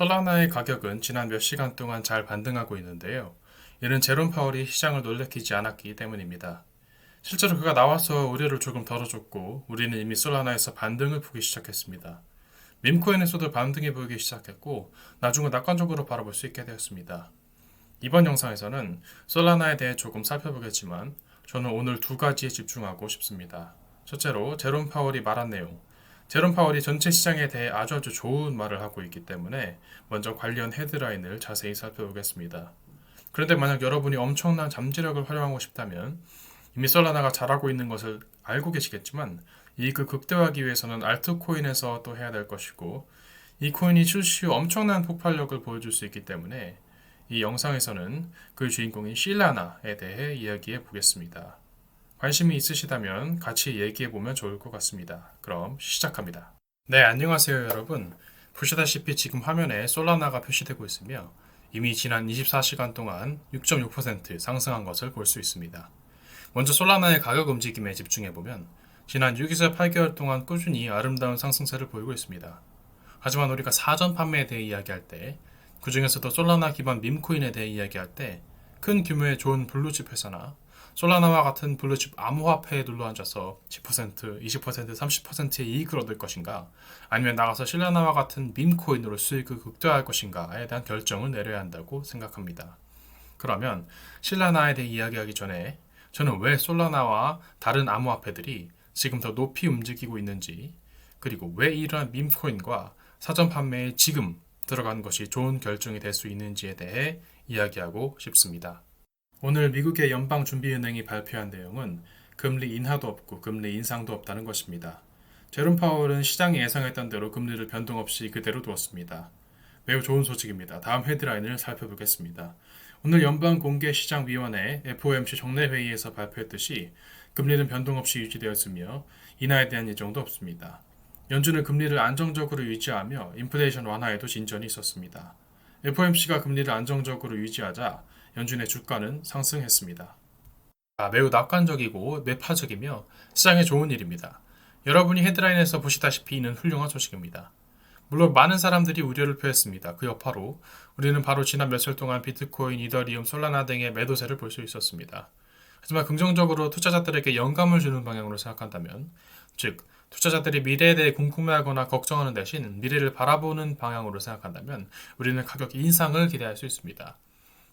솔라나의 가격은 지난 몇 시간 동안 잘 반등하고 있는데요. 이는 제롬 파월이 시장을 놀래키지 않았기 때문입니다. 실제로 그가 나와서 우려를 조금 덜어줬고 우리는 이미 솔라나에서 반등을 보기 시작했습니다. 밈코인에서도 반등이 보이기 시작했고 나중은 낙관적으로 바라볼 수 있게 되었습니다. 이번 영상에서는 솔라나에 대해 조금 살펴보겠지만 저는 오늘 두 가지에 집중하고 싶습니다. 첫째로 제롬 파월이 말한 내용. 제롬 파월이 전체 시장에 대해 아주 아주 좋은 말을 하고 있기 때문에 먼저 관련 헤드라인을 자세히 살펴보겠습니다. 그런데 만약 여러분이 엄청난 잠재력을 활용하고 싶다면 이미 솔라나가 잘하고 있는 것을 알고 계시겠지만 이익을 극대화하기 위해서는 알트코인에서 또 해야 될 것이고 이 코인이 출시 후 엄청난 폭발력을 보여줄 수 있기 때문에 이 영상에서는 그 주인공인 실라나에 대해 이야기해 보겠습니다. 관심이 있으시다면 같이 얘기해 보면 좋을 것 같습니다. 그럼 시작합니다. 네, 안녕하세요, 여러분. 보시다시피 지금 화면에 솔라나가 표시되고 있으며 이미 지난 24시간 동안 6.6% 상승한 것을 볼 수 있습니다. 먼저 솔라나의 가격 움직임에 집중해 보면 지난 6에서 8개월 동안 꾸준히 아름다운 상승세를 보이고 있습니다. 하지만 우리가 사전 판매에 대해 이야기할 때, 그 중에서도 솔라나 기반 밈코인에 대해 이야기할 때, 큰 규모의 좋은 블루칩 회사나 솔라나와 같은 블루칩 암호화폐에 눌러앉아서 10%, 20%, 30%의 이익을 얻을 것인가, 아니면 나가서 실라나와 같은 밈코인으로 수익을 극대화할 것인가에 대한 결정을 내려야 한다고 생각합니다. 그러면 실라나에 대해 이야기하기 전에 저는 왜 솔라나와 다른 암호화폐들이 지금 더 높이 움직이고 있는지, 그리고 왜 이러한 밈코인과 사전 판매에 지금 들어간 것이 좋은 결정이 될 수 있는지에 대해 이야기하고 싶습니다. 오늘 미국의 연방준비은행이 발표한 내용은 금리 인하도 없고 금리 인상도 없다는 것입니다. 제롬 파월은 시장이 예상했던 대로 금리를 변동 없이 그대로 두었습니다. 매우 좋은 소식입니다. 다음 헤드라인을 살펴보겠습니다. 오늘 연방공개시장위원회 FOMC 정례회의에서 발표했듯이 금리는 변동 없이 유지되었으며 인하에 대한 예정도 없습니다. 연준은 금리를 안정적으로 유지하며 인플레이션 완화에도 진전이 있었습니다. FOMC가 금리를 안정적으로 유지하자 연준의 주가는 상승했습니다. 아, 매우 낙관적이고 매파적이며 시장에 좋은 일입니다. 여러분이 헤드라인에서 보시다시피 이는 훌륭한 소식입니다. 물론 많은 사람들이 우려를 표했습니다. 그 여파로 우리는 바로 지난 며칠 동안 비트코인, 이더리움, 솔라나 등의 매도세를 볼 수 있었습니다. 하지만 긍정적으로 투자자들에게 영감을 주는 방향으로 생각한다면, 즉 투자자들이 미래에 대해 궁금해하거나 걱정하는 대신 미래를 바라보는 방향으로 생각한다면 우리는 가격 인상을 기대할 수 있습니다.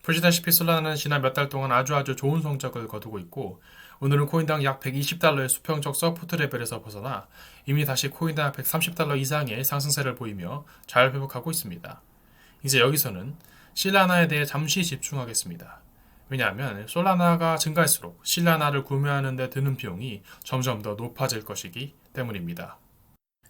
보시다시피 솔라나는 지난 몇 달 동안 아주 아주 좋은 성적을 거두고 있고 오늘은 코인당 약 120달러의 수평적 서포트 레벨에서 벗어나 이미 다시 코인당 130달러 이상의 상승세를 보이며 잘 회복하고 있습니다. 이제 여기서는 실라나에 대해 잠시 집중하겠습니다. 왜냐하면 솔라나가 증가할수록 실라나를 구매하는 데 드는 비용이 점점 더 높아질 것이기 때문입니다.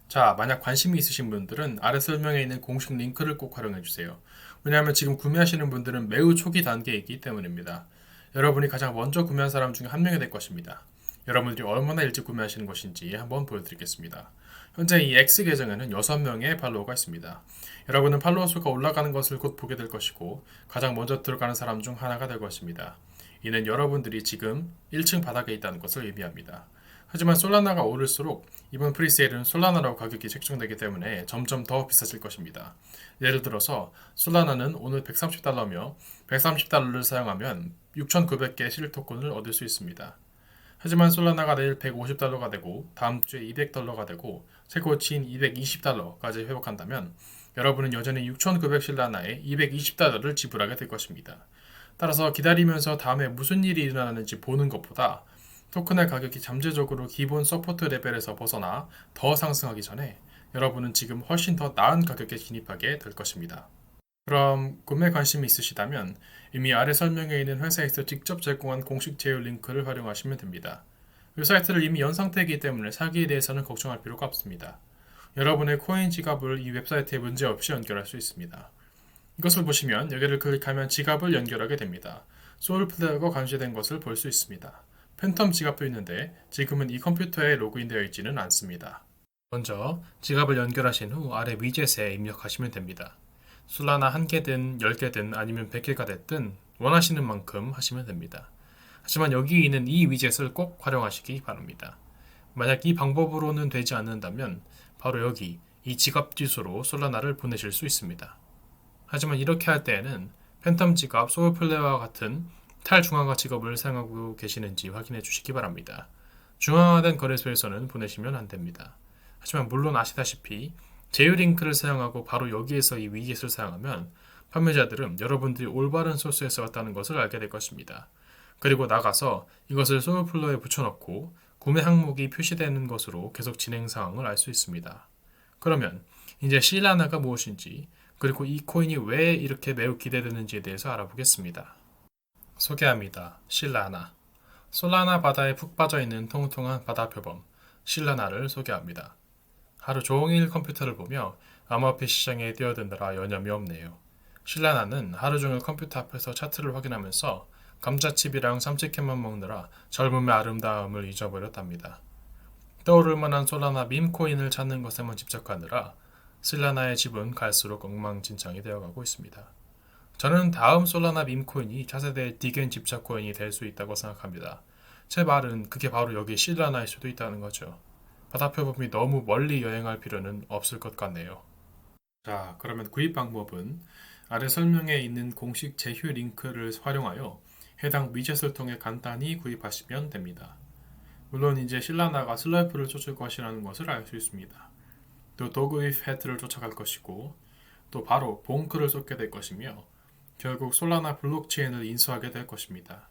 자, 만약 관심이 있으신 분들은 아래 설명에 있는 공식 링크를 꼭 활용해 주세요. 왜냐하면 지금 구매하시는 분들은 매우 초기 단계이기 때문입니다. 여러분이 가장 먼저 구매한 사람 중에 한 명이 될 것입니다. 여러분들이 얼마나 일찍 구매하시는 것인지 한번 보여드리겠습니다. 현재 이 X 계정에는 6명의 팔로워가 있습니다. 여러분은 팔로워 수가 올라가는 것을 곧 보게 될 것이고 가장 먼저 들어가는 사람 중 하나가 될 것입니다. 이는 여러분들이 지금 1층 바닥에 있다는 것을 의미합니다. 하지만 솔라나가 오를수록 이번 프리세일은 솔라나라고 가격이 책정되기 때문에 점점 더 비싸질 것입니다. 예를 들어서 솔라나는 오늘 130달러며 130달러를 사용하면 6,900개 실 토큰을 얻을 수 있습니다. 하지만 솔라나가 내일 150달러가 되고 다음 주에 200달러가 되고 최고치인 220달러까지 회복한다면 여러분은 여전히 6,900 실라나에 220달러를 지불하게 될 것입니다. 따라서 기다리면서 다음에 무슨 일이 일어나는지 보는 것보다 토큰의 가격이 잠재적으로 기본 서포트 레벨에서 벗어나 더 상승하기 전에 여러분은 지금 훨씬 더 나은 가격에 진입하게 될 것입니다. 그럼 구매 관심이 있으시다면 이미 아래 설명에 있는 회사에서 직접 제공한 공식 제휴 링크를 활용하시면 됩니다. 이 사이트를 이미 연 상태이기 때문에 사기에 대해서는 걱정할 필요가 없습니다. 여러분의 코인 지갑을 이 웹사이트에 문제없이 연결할 수 있습니다. 이것을 보시면 여기를 클릭하면 지갑을 연결하게 됩니다. 소울 플레어가 감시된 것을 볼 수 있습니다. 팬텀 지갑도 있는데 지금은 이 컴퓨터에 로그인되어 있지는 않습니다. 먼저 지갑을 연결하신 후 아래 위젯에 입력하시면 됩니다. 술라나 한 개든 열 개든 아니면 100개가 됐든 원하시는 만큼 하시면 됩니다. 하지만 여기 있는 이 위젯을 꼭 활용하시기 바랍니다. 만약 이 방법으로는 되지 않는다면 바로 여기 이 지갑 주소로 솔라나를 보내실 수 있습니다. 하지만 이렇게 할 때에는 팬텀 지갑, 소울플레어와 같은 탈중앙화 직업을 사용하고 계시는지 확인해 주시기 바랍니다. 중앙화된 거래소에서는 보내시면 안 됩니다. 하지만 물론 아시다시피 제휴링크를 사용하고 바로 여기에서 이 위겟을 사용하면 판매자들은 여러분들이 올바른 소스에서 왔다는 것을 알게 될 것입니다. 그리고 나가서 이것을 소울플러에 붙여넣고 구매 항목이 표시되는 것으로 계속 진행 상황을 알 수 있습니다. 그러면 이제 실라나가 무엇인지 그리고 이 코인이 왜 이렇게 매우 기대되는지에 대해서 알아보겠습니다. 소개합니다. 실라나. 솔라나 바다에 푹 빠져 있는 통통한 바다 표범 실라나를 소개합니다. 하루 종일 컴퓨터를 보며 암호화폐 시장에 뛰어드느라 여념이 없네요. 실라나는 하루 종일 컴퓨터 앞에서 차트를 확인하면서 감자칩이랑 삼치캔만 먹느라 젊음의 아름다움을 잊어버렸답니다. 떠오를 만한 솔라나 밈코인을 찾는 것에만 집착하느라 실라나의 집은 갈수록 엉망진창이 되어가고 있습니다. 저는 다음 솔라나 밈코인이 차세대 디겐 집착 코인이 될 수 있다고 생각합니다. 제 말은 그게 바로 여기 실라나일 수도 있다는 거죠. 바다표범이 너무 멀리 여행할 필요는 없을 것 같네요. 자, 그러면 구입 방법은 아래 설명에 있는 공식 제휴 링크를 활용하여 해당 위젯을 통해 간단히 구입하시면 됩니다. 물론 이제 실라나가 슬라이프를 쫓을 것이라는 것을 알 수 있습니다. 또 도그입 헤드를 쫓아갈 것이고 또 바로 봉크를 쏟게 될 것이며 결국 솔라나 블록체인을 인수하게 될 것입니다.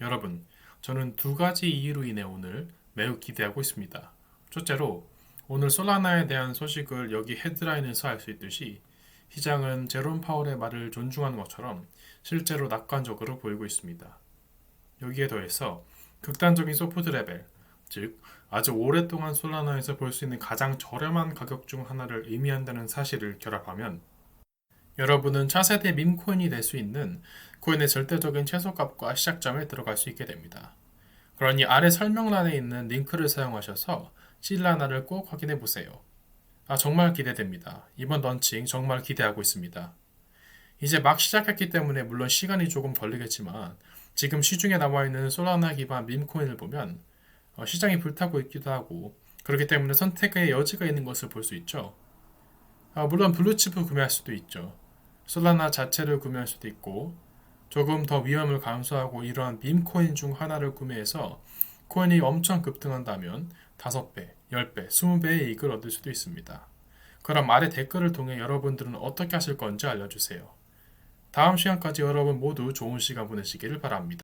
여러분, 저는 두 가지 이유로 인해 오늘 매우 기대하고 있습니다. 첫째로 오늘 솔라나에 대한 소식을 여기 헤드라인에서 알 수 있듯이 시장은 제롬 파월의 말을 존중하는 것처럼 실제로 낙관적으로 보이고 있습니다. 여기에 더해서 극단적인 소프트 레벨, 즉 아주 오랫동안 솔라나에서 볼 수 있는 가장 저렴한 가격 중 하나를 의미한다는 사실을 결합하면 여러분은 차세대 밈코인이 될 수 있는 코인의 절대적인 최소값과 시작점에 들어갈 수 있게 됩니다. 그러니 아래 설명란에 있는 링크를 사용하셔서 실라나를 꼭 확인해 보세요. 아, 정말 기대됩니다. 이번 런칭 정말 기대하고 있습니다. 이제 막 시작했기 때문에 물론 시간이 조금 걸리겠지만 지금 시중에 나와 있는 솔라나 기반 밈코인을 보면 어, 시장이 불타고 있기도 하고 그렇기 때문에 선택의 여지가 있는 것을 볼 수 있죠. 아, 물론 블루칩을 구매할 수도 있죠. 솔라나 자체를 구매할 수도 있고 조금 더 위험을 감수하고 이러한 밈코인 중 하나를 구매해서 코인이 엄청 급등한다면 5배, 10배, 20배의 이익을 얻을 수도 있습니다. 그럼 아래 댓글을 통해 여러분들은 어떻게 하실 건지 알려주세요. 다음 시간까지 여러분 모두 좋은 시간 보내시기를 바랍니다.